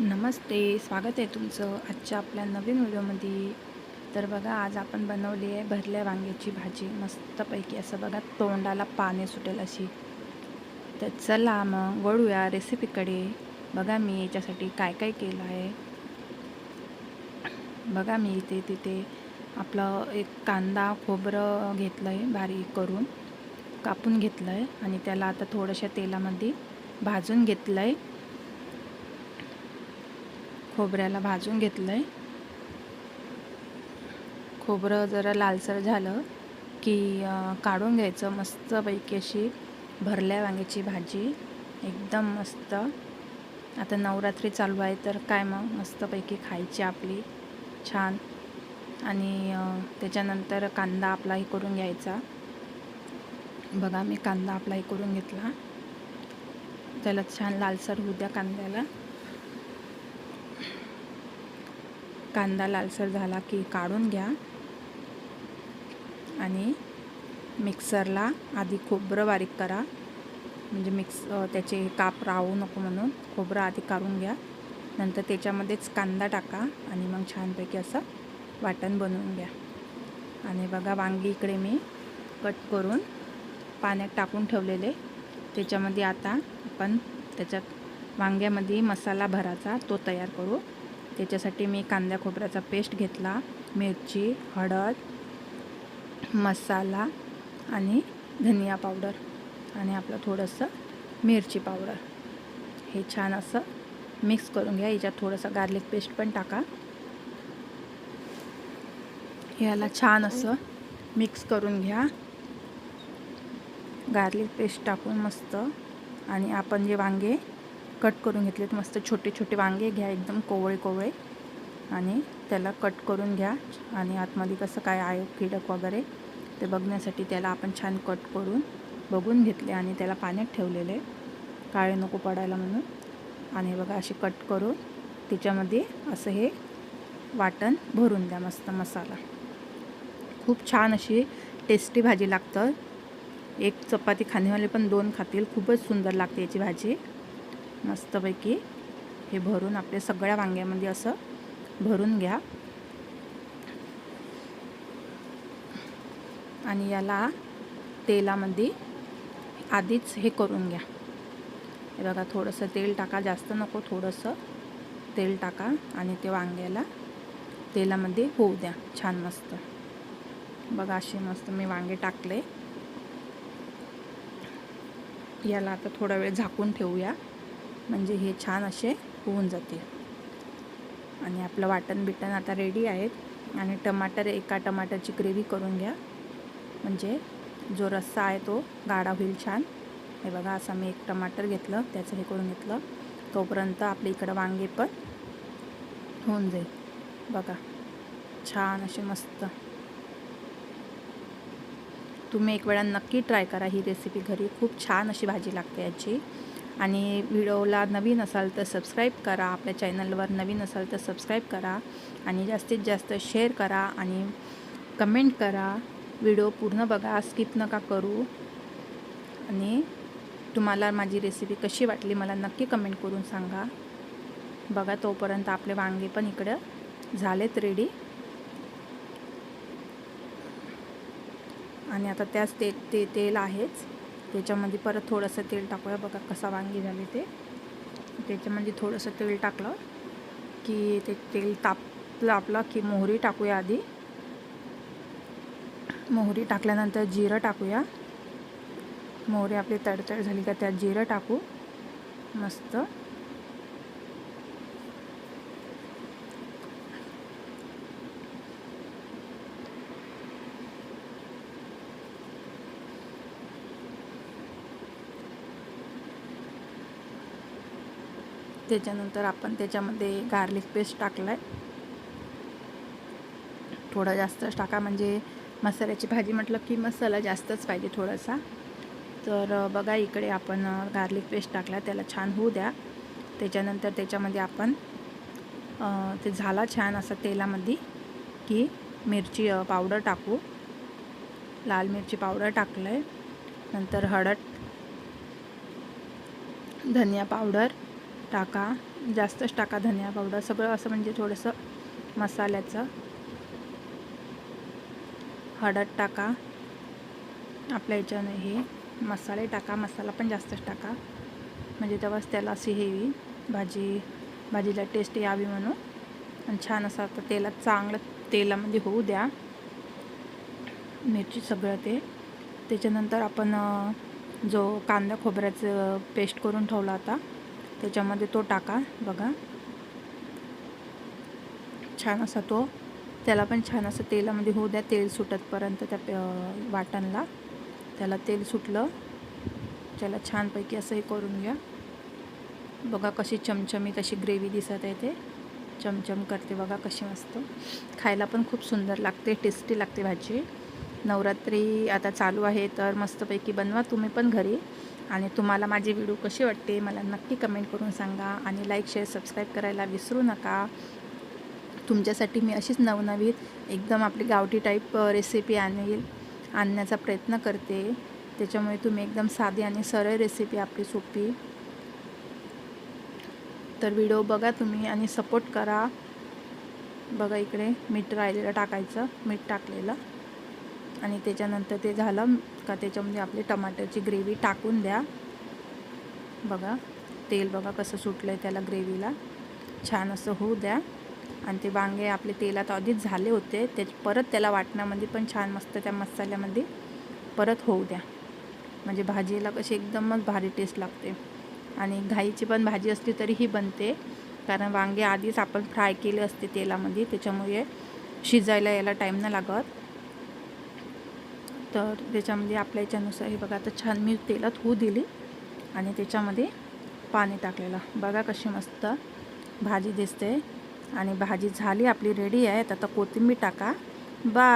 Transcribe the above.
नमस्ते स्वागत आहे तुमचं आजच्या आपल्या नवीन व्हिडिओमध्ये. तर बघा आज आपण बनवली आहे भरल्या वांग्याची भाजी. मस्तपैकी असं बघा तोंडाला पाणी सुटेल अशी. तर चला मग वळूया रेसिपीकडे. बघा मी याच्यासाठी काय काय केलं आहे. बघा मी इथे तिथे आपलं एक कांदा खोबरं घेतलं आहे बारीक करून. कापून घेतलं आहे आणि त्याला आता थोडंशा तेलामध्ये भाजून घेतलं आहे खोबऱ्याला भाजून घेतलं आहे खोबरं जरा लालसर झालं की काढून घ्यायचं मस्तपैकी अशी भरल्या वांग्याची भाजी. एकदम मस्त. आता नवरात्री चालू आहे तर काय मग? मस्तपैकी खायची आपली. छान. आणि त्याच्यानंतर कांदा आपला हे करून घ्यायचा. बघा मी कांदा आपला हे करून घेतला. त्याला छान लालसर होऊ द्या कांद्याला. कांदा लालसर झाला की काढून घ्या. आणि मिक्सरला आधी खोबरं बारीक करा. म्हणजे मिक्स त्याचे काप राहू नको म्हणून खोबरं आधी काढून घ्या. नंतर त्याच्यामध्येच कांदा टाका आणि मग छानपैकी असं वाटण बनवून घ्या. आणि बघा वांगी इकडे मी कट करून पाण्यात टाकून ठेवलेले. त्याच्यामध्ये आता आपण त्याच्यात वांग्यामध्ये मसाला भराचा तो तयार करू. त्याच्यासाठी मी कांद्या खोबऱ्याचा पेस्ट घेतला मिरची हळद मसाला आणि धनिया पावडर आणि आपलं थोडंसं मिरची पावडर. हे छान असं मिक्स करून घ्या याच्यात थोडंसं गार्लिक पेस्ट पण टाका. याला छान असं मिक्स करून घ्या. गार्लिक पेस्ट टाकून मस्त. आणि आपण जे वांगे कट करून घेतलेत. मस्त छोटे छोटे वांगे घ्या एकदम कोवळे कोवळे. आणि त्याला कट करून घ्या. आणि आतमध्ये कसं काय आहे किडक वगैरे ते बघण्यासाठी त्याला आपण छान कट करून बघून घेतले आणि त्याला पाण्यात ठेवलेले. काळे नको पडायला म्हणून. आणि बघा असे कट करून त्याच्यामध्ये असं हे वाटण भरून द्या मस्त मसाला. खूप छान अशी टेस्टी भाजी लागतं एक चपाती खाणेवाले पण दोन खातील. खूपच सुंदर लागते याची भाजी. मस्तपैकी हे भरून आपल्या सगळ्या वांग्यामध्ये असं भरून घ्या. आणि याला तेलामध्ये आधीच हे करून घ्या. हे बघा थोडंसं तेल टाका जास्त नको थोडंसं तेल टाका आणि ते वांग्याला तेलामध्ये होऊ द्या. छान मस्त. बघा असे मस्त मी वांगे टाकले. याला आता थोडा वेळ झाकून ठेवूया. म्हणजे हे छान असे होऊन जाते आणि आपलं वाटण बिटण आता रेडी आहेत. आणि टमाटर एका टमाटरची ग्रेव्ही करून घ्या. म्हणजे जो रस्सा आहे तो गाढा होईल छान. हे बघा असं मी एक टमाटर घेतलं त्याचं हे करून घेतलं. तोपर्यंत आपल्या इकडं वांगे पण होऊन जाईल. बघा छान असे मस्त. तुम्ही एक वेळा नक्की ट्राय करा ही रेसिपी घरी. खूप छान अशी भाजी लागते याची. आणि व्हिडिओला नवीन असाल तर सबस्क्राईब करा. आपल्या चॅनलवर नवीन असाल तर सबस्क्राईब करा. आणि जास्तीत जास्त शेअर करा आणि कमेंट करा. व्हिडिओ पूर्ण बघा. स्किप नका करू. आणि तुम्हाला माझी रेसिपी कशी वाटली मला नक्की कमेंट करून सांगा. बघा तोपर्यंत आपले वांगे पण इकडं झालेत रेडी आणि आता त्याच ते ते तेल आहेच. त्याच्यामध्ये परत थोडंसं तेल टाकूया. बघा कसा वांगी झाले ते. त्याच्यामध्ये थोडंसं तेल टाकलं की ते तेल तापलं आपलं की मोहरी टाकूया आधी. मोहरी टाकल्यानंतर जिरं टाकूया. मोहरी आपली तडतड झाली का त्यात जिरं टाकू. मस्त. त्याच्यानंतर आपण त्याच्यामध्ये गार्लिक पेस्ट टाकला आहे थोडा जास्तच टाका म्हणजे मसाल्याची भाजी म्हटलं की मसाला जास्तच पाहिजे थोडासा. तर बघा इकडे आपण गार्लिक पेस्ट टाकला त्याला छान होऊ द्या. त्याच्यानंतर त्याच्यामध्ये आपण ते झाला छान असं तेलामध्ये की मिरची पावडर टाकू. लाल मिरची पावडर टाकलं आहे नंतर हळद धनिया पावडर टाका. जास्तच टाका धनिया पावडर सगळं असं म्हणजे थोडंसं मसाल्याचं. हळद टाका. आपल्या याच्यानं हे मसाले टाका. मसाला पण जास्तच टाका. म्हणजे तेव्हाच त्याला अशी हे भाजी भाजीला टेस्ट यावी म्हणून. आणि छान असं आता तेलात चांगलं तेलामध्ये होऊ द्या. मिरची सगळं ते. त्याच्यानंतर आपण जो कांदा खोबऱ्याचं पेस्ट करून ठेवला होता. त्याच्यामध्ये तो टाका बघा. छान असा तो. त्याला पण छान असं तेलामध्ये होऊ द्या तेल सुटतपर्यंत त्या वाटणला. त्याला तेल सुटलं. त्याला छानपैकी असं हे करून घ्या. बघा कशी चमचमी तशी ग्रेव्ही दिसत आहे ते. चमचम करते बघा कशी मस्त. खायला पण खूप सुंदर लागते टेस्टी लागते भाजी. नवरात्री आता चालू आहे तर मस्तपैकी बनवा. तुम्ही पण घरी. आणि तुम्हाला माझी व्हिडिओ कशी वाटते मला नक्की कमेंट करून सांगा आणि लाईक शेअर सबस्क्राईब करायला विसरू नका. तुमच्यासाठी मी अशीच नवनवीन एकदम आपली गावठी टाईप रेसिपी आणेल आणण्याचा प्रयत्न करते. त्याच्यामुळे तुम्ही एकदम साधी आणि सरळ रेसिपी आपली सोपी. तर व्हिडिओ बघा तुम्ही आणि सपोर्ट करा. बघा इकडे मीठ राहिलेलं टाकायचं मीठ टाकलेलं. आणि त्याच्यानंतर ते झालं का त्याच्यामध्ये आपली टमाटरची ग्रेव्ही टाकून द्या. बघा तेल बघा कसं सुटलं आहे त्याला ग्रेव्हीला. छान असं होऊ द्या. आणि ते वांगे आपले तेलात आधीच झाले होते. ते परत त्याला वाटण्यामध्ये पण छान मस्त त्या मसाल्यामध्ये परत होऊ द्या. म्हणजे भाजीला कशी एकदमच भारी टेस्ट लागते. आणि घाईची पण भाजी असली तरीही बनते. कारण वांगे आधीच आपण फ्राय केले असते तेलामध्ये. त्याच्यामुळे शिजायला याला टाईम नाही लागत. तर त्याच्यामध्ये आपल्या याच्यानुसार हे बघा आता छान मी तेलात होऊ दिली आणि त्याच्यामध्ये पाणी टाकलेलं. बघा कशी मस्त भाजी दिसते आणि भाजी झाली आपली रेडी आहे. आता कोथिंबीर टाका. बा